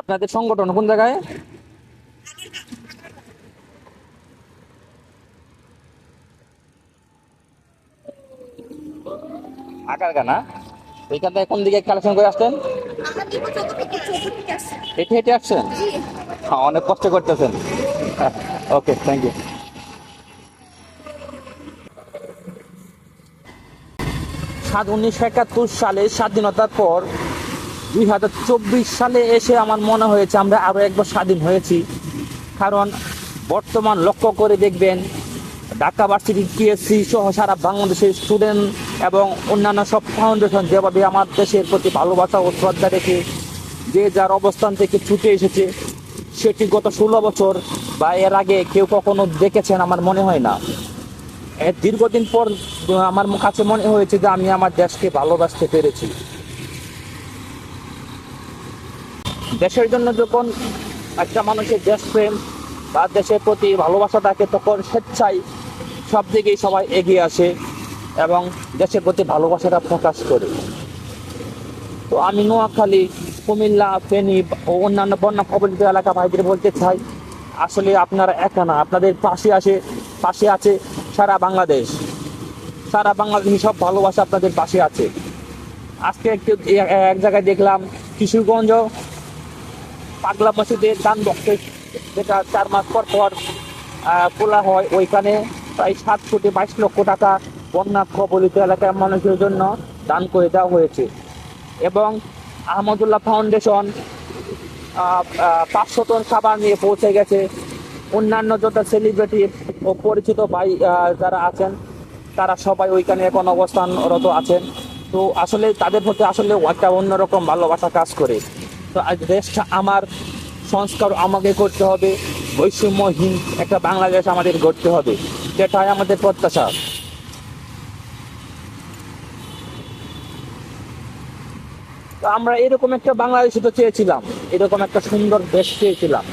আপনাদের সংগঠন কোন জায়গায়? আকারগা না এইখান থেকে কোন দিকে কালেকশন করে আসতেন হেঁটে হেঁটে আসছেন? হ্যাঁ অনেক কষ্ট করতেছেন। ওকে থ্যাংক ইউ সাত উনিশশো একাত্তর সালে স্বাধীনতার পর দুই হাজার চব্বিশ সালে এসে আমার মনে হয়েছে আমরা আরও একবার স্বাধীন হয়েছি। কারণ বর্তমান লক্ষ্য করে দেখবেন, ঢাকা ভার্সিটি টিএসসি সহ সারা বাংলাদেশের স্টুডেন্ট এবং অন্যান্য সব ফাউন্ডেশন যেভাবে আমার দেশের প্রতি ভালোবাসা ও শ্রদ্ধা রেখে যে যার অবস্থান থেকে ছুটে এসেছে, সেটি গত ষোলো বছর বা এর আগে কেউ কখনো দেখেছেন আমার মনে হয় না। দীর্ঘদিন পর আমার কাছে মনে হয়েছে যে আমি আমার দেশকে ভালোবাসতে পেরেছি। দেশের জন্য যখন একটা মানুষের দেশপ্রেম বা দেশের প্রতি ভালোবাসা থাকে, তখন স্বেচ্ছায় সব দিকেই সবাই এগিয়ে আসে এবং দেশের প্রতি ভালোবাসাটা প্রকাশ করে। তো আমি নোয়াখালী, কুমিল্লা, ফেনী ও অন্যান্য বন্যা কবলিত এলাকা ভাইদের বলতে চাই, আসলে আপনারা একা না, আপনাদের পাশে আসে, পাশে আছে সারা বাংলাদেশ। সারা বাংলাদেশি সব ভালোবাসা আপনাদের পাশে আছে। আজকে একটু এক জায়গায় দেখলাম কিশোরগঞ্জ পাগলা মসজিদের দান বক্সে যেটা চার মাস পর পর খোলা হয়, ওইখানে প্রায় সাত কোটি বাইশ লক্ষ টাকা বন্যা কবলিত এলাকার মানুষের জন্য দান করে দেওয়া হয়েছে। এবং আহমদুল্লাহ ফাউন্ডেশন পাঁচশো টন খাবার নিয়ে পৌঁছে গেছে। অন্যান্য যত সেলিব্রিটি ও পরিচিত ভাই যারা আছেন, তারা সবাই ওইখানে এখন অবস্থানরত আছেন। তো আসলে তাদের প্রতি আসলে একটা অন্যরকম ভালোবাসা কাজ করে। দেশটা আমার, সংস্কার আমাকে করতে হবে, বৈষম্যহীন একটা বাংলাদেশ আমাদের গড়তে হবে। সেটাই আমাদের প্রত্যাশা। তো আমরা এরকম একটা বাংলাদেশে তো চেয়েছিলাম, এরকম একটা সুন্দর দেশ চেয়েছিলাম।